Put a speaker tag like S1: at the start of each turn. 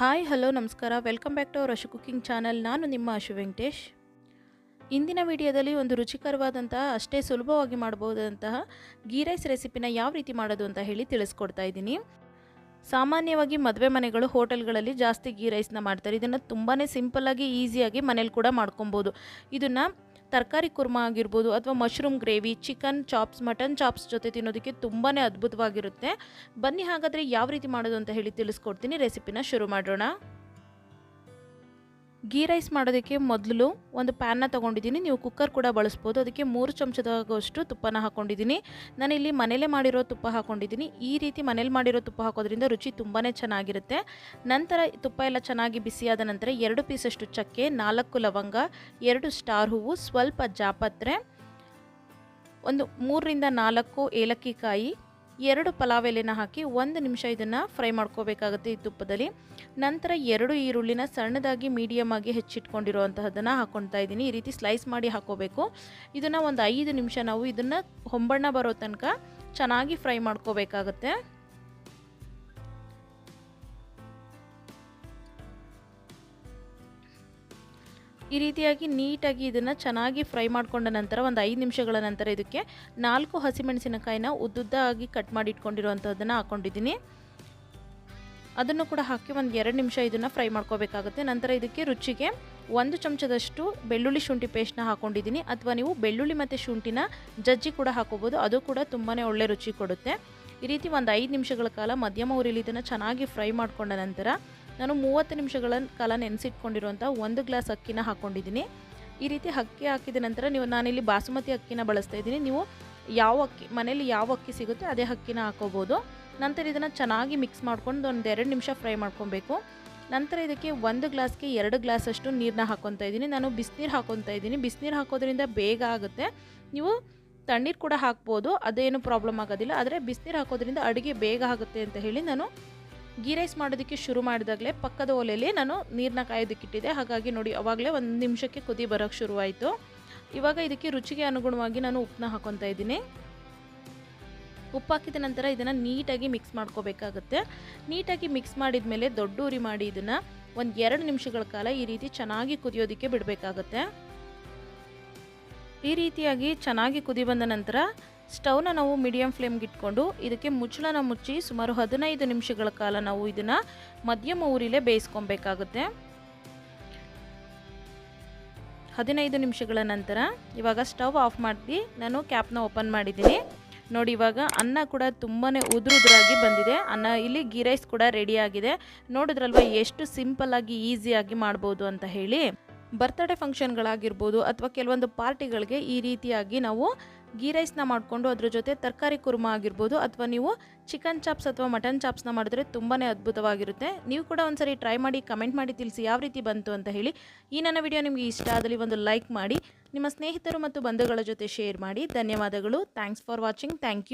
S1: Hi, hello, ನಮಸ್ಕಾರ. Welcome back to our Ashu cooking channel. ನಾನು ನಿಮ್ಮ ಅಶು ವೆಂಕಟೇಶ್. ಇಂದಿನ ವಿಡಿಯೋದಲ್ಲಿ ಒಂದು ರುಚಿಕರವಾದಂತಹ, ಅಷ್ಟೇ ಸುಲಭವಾಗಿ ಮಾಡಬಹುದಂತಹ ಗೀ ರೈಸ್ ರೆಸಿಪಿನ ಯಾವ ರೀತಿ ಮಾಡೋದು ಅಂತ ಹೇಳಿ ತಿಳಿಸ್ಕೊಡ್ತಾ ಇದ್ದೀನಿ. ಸಾಮಾನ್ಯವಾಗಿ ಮದುವೆ ಮನೆಗಳು ಹೋಟೆಲ್ಗಳಲ್ಲಿ ಜಾಸ್ತಿ ಗೀ ರೈಸ್ನ ಮಾಡ್ತಾರೆ. ಇದನ್ನು ತುಂಬಾ ಸಿಂಪಲ್ಲಾಗಿ, ಈಸಿಯಾಗಿ ಮನೇಲಿ ಕೂಡ ಮಾಡ್ಕೊಬೋದು. ಇದನ್ನು ತರಕಾರಿ ಕುರ್ಮಾ ಆಗಿರ್ಬೋದು ಅಥವಾ mushroom gravy chicken chops mutton chops ಜೊತೆ ತಿನ್ನೋದಕ್ಕೆ ತುಂಬಾ ಅದ್ಭುತವಾಗಿರುತ್ತೆ. ಬನ್ನಿ ಹಾಗಾದರೆ ಯಾವ ರೀತಿ ಮಾಡೋದು ಅಂತ ಹೇಳಿ ತಿಳಿಸ್ಕೊಡ್ತೀನಿ. ರೆಸಿಪಿನ ಶುರು ಮಾಡೋಣ. ಗೀ ರೈಸ್ ಮಾಡೋದಕ್ಕೆ ಮೊದಲು ಒಂದು ಪ್ಯಾನ್ನ ತೊಗೊಂಡಿದ್ದೀನಿ. ನೀವು ಕುಕ್ಕರ್ ಕೂಡ ಬಳಸ್ಬೋದು. ಅದಕ್ಕೆ ಮೂರು ಚಮಚದಾಗುವಷ್ಟು ತುಪ್ಪನ ಹಾಕ್ಕೊಂಡಿದ್ದೀನಿ ಇಲ್ಲಿ ಮನೇಲೇ ಮಾಡಿರೋ ತುಪ್ಪ ಹಾಕ್ಕೊಂಡಿದ್ದೀನಿ ಈ ರೀತಿ ಮನೇಲಿ ಮಾಡಿರೋ ತುಪ್ಪ ಹಾಕೋದ್ರಿಂದ ರುಚಿ ತುಂಬಾ ಚೆನ್ನಾಗಿರುತ್ತೆ. ನಂತರ ತುಪ್ಪ ಎಲ್ಲ ಚೆನ್ನಾಗಿ ಬಿಸಿಯಾದ ನಂತರ ಎರಡು ಪೀಸಷ್ಟು ಚಕ್ಕೆ, ನಾಲ್ಕು ಲವಂಗ, ಎರಡು ಸ್ಟಾರ್ ಹೂವು, ಸ್ವಲ್ಪ ಜಾಪತ್ರೆ, ಒಂದು ಮೂರರಿಂದ ನಾಲ್ಕು ಏಲಕ್ಕಿ ಕಾಯಿ ಎರಡು ಪಲಾವ್ ಎಲೆನ ಹಾಕಿ ಒಂದು ನಿಮಿಷ ಇದನ್ನು ಫ್ರೈ ಮಾಡ್ಕೋಬೇಕಾಗುತ್ತೆ ಈ ತುಪ್ಪದಲ್ಲಿ. ನಂತರ ಎರಡು ಈರುಳ್ಳಿನ ಸಣ್ಣದಾಗಿ ಮೀಡಿಯಮ್ ಆಗಿ ಹೆಚ್ಚಿಟ್ಕೊಂಡಿರುವಂತಹದ್ದನ್ನು ಹಾಕ್ಕೊಳ್ತಾ ಇದ್ದೀನಿ. ಈ ರೀತಿ ಸ್ಲೈಸ್ ಮಾಡಿ ಹಾಕೋಬೇಕು. ಇದನ್ನು ಒಂದು ಐದು ನಿಮಿಷ ನಾವು ಇದನ್ನು ಹೊಂಬಣ್ಣ ಬರೋ ತನಕ ಚೆನ್ನಾಗಿ ಫ್ರೈ ಮಾಡ್ಕೋಬೇಕಾಗತ್ತೆ. ಈ ರೀತಿಯಾಗಿ ನೀಟಾಗಿ ಇದನ್ನು ಚೆನ್ನಾಗಿ ಫ್ರೈ ಮಾಡಿಕೊಂಡ ನಂತರ ಒಂದು ಐದು ನಿಮಿಷಗಳ ನಂತರ ಇದಕ್ಕೆ ನಾಲ್ಕು ಹಸಿಮೆಣಸಿನಕಾಯಿನ ಉದ್ದುದ್ದಾಗಿ ಕಟ್ ಮಾಡಿ ಇಟ್ಕೊಂಡಿರುವಂಥದ್ದನ್ನು ಹಾಕ್ಕೊಂಡಿದ್ದೀನಿ ಅದನ್ನು ಕೂಡ ಹಾಕಿ ಒಂದು ಎರಡು ನಿಮಿಷ ಇದನ್ನು ಫ್ರೈ ಮಾಡ್ಕೋಬೇಕಾಗುತ್ತೆ. ನಂತರ ಇದಕ್ಕೆ ರುಚಿಗೆ ಒಂದು ಚಮಚದಷ್ಟು ಬೆಳ್ಳುಳ್ಳಿ ಶುಂಠಿ ಪೇಸ್ಟ್ನ ಹಾಕ್ಕೊಂಡಿದ್ದೀನಿ ಅಥವಾ ನೀವು ಬೆಳ್ಳುಳ್ಳಿ ಮತ್ತು ಶುಂಠಿನ ಜಜ್ಜಿ ಕೂಡ ಹಾಕೋಬೋದು ಅದು ಕೂಡ ತುಂಬಾ ಒಳ್ಳೆ ರುಚಿ ಕೊಡುತ್ತೆ. ಈ ರೀತಿ ಒಂದು ಐದು ನಿಮಿಷಗಳ ಕಾಲ ಮಧ್ಯಮ ಉರಿಲಿ ಇದನ್ನು ಚೆನ್ನಾಗಿ ಫ್ರೈ ಮಾಡಿಕೊಂಡ ನಂತರ ನಾನು ಮೂವತ್ತು ನಿಮಿಷಗಳ ಕಾಲ ನೆನೆಸಿಟ್ಕೊಂಡಿರುವಂಥ ಒಂದು ಗ್ಲಾಸ್ ಅಕ್ಕಿನ ಹಾಕ್ಕೊಂಡಿದ್ದೀನಿ. ಈ ರೀತಿ ಅಕ್ಕಿ ಹಾಕಿದ ನಂತರ ನೀವು ನಾನಿಲ್ಲಿ ಬಾಸುಮತಿ ಅಕ್ಕಿನ ಬಳಸ್ತಾ ಇದ್ದೀನಿ. ನೀವು ಯಾವ ಅಕ್ಕಿ ಮನೇಲಿ ಯಾವ ಅಕ್ಕಿ ಸಿಗುತ್ತೆ ಅದೇ ಅಕ್ಕಿನ ಹಾಕೋಬೋದು. ನಂತರ ಇದನ್ನು ಚೆನ್ನಾಗಿ ಮಿಕ್ಸ್ ಮಾಡ್ಕೊಂಡು ಒಂದು ಎರಡು ನಿಮಿಷ ಫ್ರೈ ಮಾಡ್ಕೊಬೇಕು. ನಂತರ ಇದಕ್ಕೆ ಒಂದು ಗ್ಲಾಸ್ಗೆ ಎರಡು ಗ್ಲಾಸಷ್ಟು ನೀರನ್ನ ಹಾಕ್ಕೊತಾ ಇದ್ದೀನಿ. ನಾನು ಬಿಸಿನೀರು ಹಾಕೊತಾ ಇದ್ದೀನಿ. ಬಿಸಿನೀರು ಹಾಕೋದ್ರಿಂದ ಬೇಗ ಆಗುತ್ತೆ. ನೀವು ತಣ್ಣೀರು ಕೂಡ ಹಾಕ್ಬೋದು, ಅದೇನು ಪ್ರಾಬ್ಲಮ್ ಆಗೋದಿಲ್ಲ. ಆದರೆ ಬಿಸಿನೀರು ಹಾಕೋದ್ರಿಂದ ಅಡುಗೆ ಬೇಗ ಆಗುತ್ತೆ ಅಂತ ಹೇಳಿ ನಾನು ಗೀ ರೈಸ್ ಮಾಡೋದಕ್ಕೆ ಶುರು ಮಾಡಿದಾಗಲೇ ಪಕ್ಕದ ಒಲೆಯಲ್ಲಿ ನಾನು ನೀರನ್ನ ಕಾಯೋದಕ್ಕಿಟ್ಟಿದ್ದೆ. ಹಾಗಾಗಿ ನೋಡಿ, ಅವಾಗಲೇ ಒಂದು ನಿಮಿಷಕ್ಕೆ ಕುದಿ ಬರೋಕ್ಕೆ ಶುರುವಾಯಿತು. ಇವಾಗ ಇದಕ್ಕೆ ರುಚಿಗೆ ಅನುಗುಣವಾಗಿ ನಾನು ಉಪ್ಪನ್ನ ಹಾಕೊತಾ ಇದ್ದೀನಿ. ಉಪ್ಪು ಹಾಕಿದ ನಂತರ ಇದನ್ನು ನೀಟಾಗಿ ಮಿಕ್ಸ್ ಮಾಡ್ಕೋಬೇಕಾಗುತ್ತೆ. ನೀಟಾಗಿ ಮಿಕ್ಸ್ ಮಾಡಿದ ಮೇಲೆ ದೊಡ್ಡ ಉರಿ ಮಾಡಿ ಇದನ್ನು ಒಂದು ಎರಡು ನಿಮಿಷಗಳ ಕಾಲ ಈ ರೀತಿ ಚೆನ್ನಾಗಿ ಕುದಿಯೋದಕ್ಕೆ ಬಿಡಬೇಕಾಗುತ್ತೆ. ಈ ರೀತಿಯಾಗಿ ಚೆನ್ನಾಗಿ ಕುದಿ ಬಂದ ನಂತರ ಸ್ಟವ್ನ ನಾವು ಮೀಡಿಯಂ ಫ್ಲೇಮ್ಗೆ ಇಟ್ಕೊಂಡು ಇದಕ್ಕೆ ಮುಚ್ಚಳನ ಮುಚ್ಚಿ ಸುಮಾರು ಹದಿನೈದು ನಿಮಿಷಗಳ ಕಾಲ ನಾವು ಇದನ್ನು ಮಧ್ಯಮ ಊರಿಲೇ ಬೇಯಿಸ್ಕೊಬೇಕಾಗುತ್ತೆ. ಹದಿನೈದು ನಿಮಿಷಗಳ ನಂತರ ಇವಾಗ ಸ್ಟವ್ ಆಫ್ ಮಾಡಿ ನಾನು ಕ್ಯಾಪ್ನ ಓಪನ್ ಮಾಡಿದ್ದೀನಿ. ನೋಡಿ, ಇವಾಗ ಅನ್ನ ಕೂಡ ತುಂಬಾ ಉದುರುದ್ರಾಗಿ ಬಂದಿದೆ. ಅನ್ನ ಇಲ್ಲಿ ಗೀ ರೈಸ್ ಕೂಡ ರೆಡಿಯಾಗಿದೆ ನೋಡಿದ್ರಲ್ವ ಎಷ್ಟು ಸಿಂಪಲ್ಲಾಗಿ ಈಸಿಯಾಗಿ ಮಾಡ್ಬೋದು ಅಂತ ಹೇಳಿ. ಬರ್ತ್ಡೇ ಫಂಕ್ಷನ್ಗಳಾಗಿರ್ಬೋದು ಅಥವಾ ಕೆಲವೊಂದು ಪಾರ್ಟಿಗಳಿಗೆ ಈ ರೀತಿಯಾಗಿ ನಾವು ಗೀ ರೈಸ್ನ ಮಾಡಿಕೊಂಡು ಅದ್ರ ಜೊತೆ ತರಕಾರಿ ಕುರ್ಮ ಆಗಿರ್ಬೋದು ಅಥವಾ ನೀವು ಚಿಕನ್ ಚಾಪ್ಸ್ ಅಥವಾ ಮಟನ್ ಚಾಪ್ಸ್ನ ಮಾಡಿದ್ರೆ ತುಂಬಾ ಅದ್ಭುತವಾಗಿರುತ್ತೆ. ನೀವು ಕೂಡ ಒಂದ್ಸರಿ ಟ್ರೈ ಮಾಡಿ ಕಮೆಂಟ್ ಮಾಡಿ ತಿಳಿಸಿ ಯಾವ ರೀತಿ ಬಂತು ಅಂತ ಹೇಳಿ. ಈ ನನ್ನ ವಿಡಿಯೋ ನಿಮಗೆ ಇಷ್ಟ ಆದಲ್ಲಿ ಒಂದು ಲೈಕ್ ಮಾಡಿ, ನಿಮ್ಮ ಸ್ನೇಹಿತರು ಮತ್ತು ಬಂಧುಗಳ ಜೊತೆ ಶೇರ್ ಮಾಡಿ. ಧನ್ಯವಾದಗಳು. Thanks for watching thank you